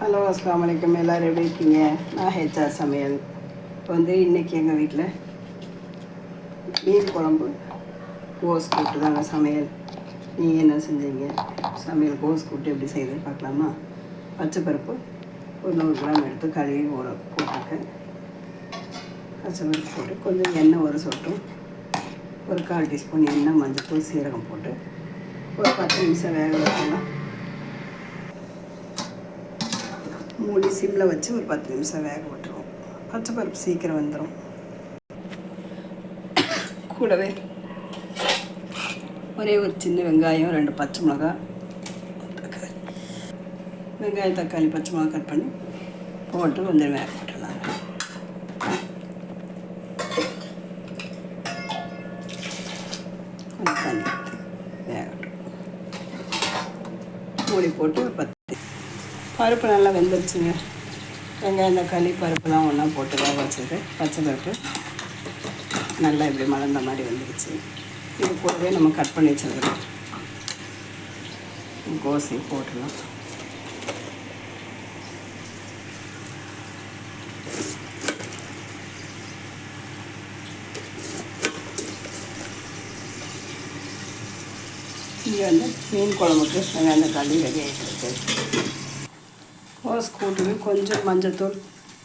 Hello அஸ்லாம் வலைக்கம் எல்லோரும் எப்படி இருக்கீங்க? நான் ஹெச்ஆர் சமையல். இப்போ வந்து இன்றைக்கி எங்கள் வீட்டில் மீன் குழம்பு கோஸ் கூட்டு தாங்க சமையல். நீங்கள் என்ன செஞ்சீங்க? சமையல் கோஸ் கூட்டு எப்படி செய்யுது பார்க்கலாமா? பச்சை பருப்பு ஒரு நூறு கிராம் எடுத்து கழுவி ஊற போட்டிருக்கேன். பச்சை பருப்பு போட்டு கொஞ்சம் எண்ணெய் ஒரு சொட்டும் ஒரு கால் டீஸ்பூன் எண்ணெய் மஞ்சள் சீரகம் போட்டு ஒரு பத்து நிமிஷம் வேக வைக்கலாம். மூடி சிம்மில் வச்சு ஒரு பத்து நிமிஷம் வேக விட்டுருவோம். பச்சை பருப்பு சீக்கிரம் வந்துடும் கூடவே ஒரே ஒரு சின்ன வெங்காயம் ரெண்டு பச்சை மிளகா தக்காளி. வெங்காயம் தக்காளி பச்சை மிளகா கட் பண்ணி போட்டு கொஞ்சம் வேக விட்டுடலாம். கொஞ்சம் தண்ணி வேகட்டும் மூடி போட்டு ஒரு பத்து பருப்பு நல்லா வெந்துருச்சுங்க. வெங்காயம் தக்காளி பருப்புலாம் ஒன்றா போட்டு தான் வச்சுருக்கு பச்சை பருப்பு நல்லா இப்படி மலர்ந்த மாதிரி வந்துடுச்சு இது கூடவே நம்ம கட் பண்ணி வச்சுருக்கோம் கோசி போட்டுடலாம். இங்கே வந்து மீன் குழம்புக்கு வெங்காயம் தக்காளி ரெடி ஆகிட்டு இருக்குது ஒரு கூட்டுக்கு கொஞ்சம் மஞ்சத்தூள்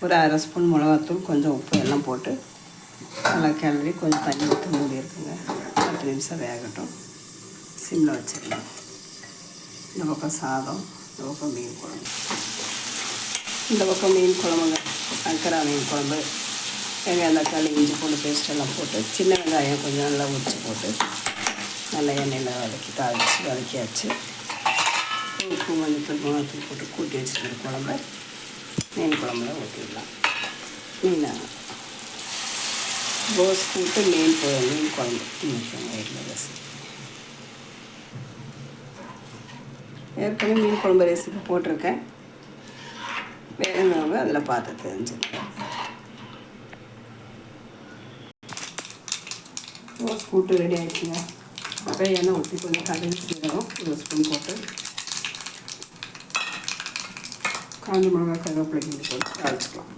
ஒரு அரை ஸ்பூன் மிளகாத்தூள் கொஞ்சம் உப்பு எல்லாம் போட்டு நல்லா கிளறி கொஞ்சம் தண்ணி ஊற்றி மூடி இருக்குங்க. பத்து நிமிஷம் வேகட்டும். சிம்மில் வச்சிடலாம். இந்த பக்கம் சாதம் இந்த பக்கம் மீன் குழம்பு. இந்த பக்கம் மீன் குழம்புங்க. சங்கரா மீன் குழம்பு வெங்காயம் தக்காளி இஞ்சி பூண்டு பேஸ்ட் எல்லாம் போட்டு சின்ன வெங்காயம் கொஞ்சம் நல்லா உரிச்சு போட்டு நல்லா எண்ணெயில் வதக்கி தாளித்து வதக்கியாச்சு. உப்பு மஞ்சத்தூள் மிளகாத்தூள் போட்டு கூட்டி வச்சுருக்கிற குழம்ப மீன் குழம்புல ஊற்றிடலாம் மீன் கோஸ் போட்டு மீன் போ மீன் குழம்பு நிமிஷம் வயிறில் ஏற்கனவே மீன் குழம்பு ரெசிபி போட்டிருக்கேன் வேணுங்கிறவங்க அதில் பார்த்து தெரிஞ்சுக்கலாம் ரோஸ் கூட்டு ரெடி ஆகிடுச்சுங்க அப்புறம் எண்ணெய் ஊற்றி கொஞ்சம் கடைஞ்சி ஒரு ஸ்பூன் போட்டு காஞ்சி மிளகா கருவேப்பிலை கிண்டி போட்டு தாளிச்சிக்கலாம்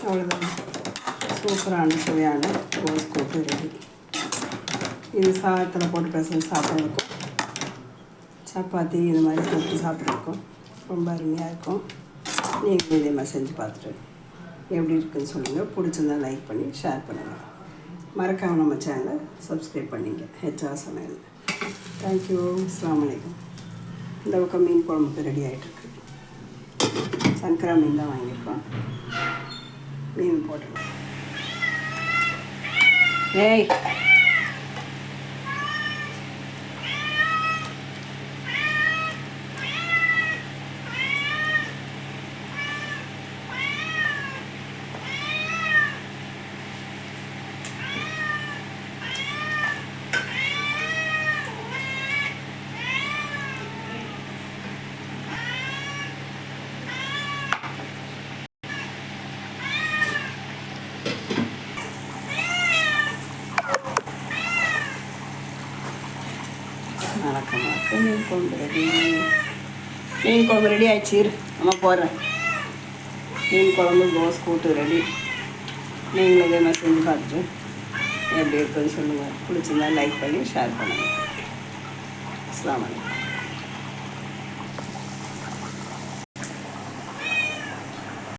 அவ்வளோதான் சூப்பரான சுவையான கோஸ் கூட்டு ரெடி இது சாதத்தில் போட்டு பசங்க சாப்பிட்றதுக்கும். சப்பாத்தி இது மாதிரி போட்டு சாப்பிட்றதுக்கும் ரொம்ப அருமையாக இருக்கும். நீங்கள் இதே மாதிரி செஞ்சு பார்த்துட்டு எப்படி இருக்குதுன்னு சொல்லுங்கள் பிடிச்சிருந்தா லைக் பண்ணி ஷேர் பண்ணுங்கள் மறக்காமல் நம்ம சேனலை சப்ஸ்கிரைப் பண்ணிங்க. ஹெச்ஆர் சமையல் தேங்க்யூ அஸ்லாம் வலைக்கம் இந்த பக்கம் மீன் குழம்புக்கு ரெடி ஆகிட்டுருக்கு சங்கரா மீன் தான் வாங்கியிருக்கோம். மீன் போட்டுருக்கோம் ஏய்! வணக்கம் மீன் குழம்பு ரெடி. மீன் குழம்பு ரெடி ஆயிடுச்சு நம்ம போடுறேன். மீன் குழம்பு கோஸ் கூட்டு ரெடி. நீங்களும் இதே மாதிரி செஞ்சு பார்த்துட்டு எப்படி இருக்குன்னு சொல்லுங்கள் பிடிச்சிருந்தா லைக் பண்ணி ஷேர் பண்ணுங்கள் அஸ்லாம் வலைக்கம்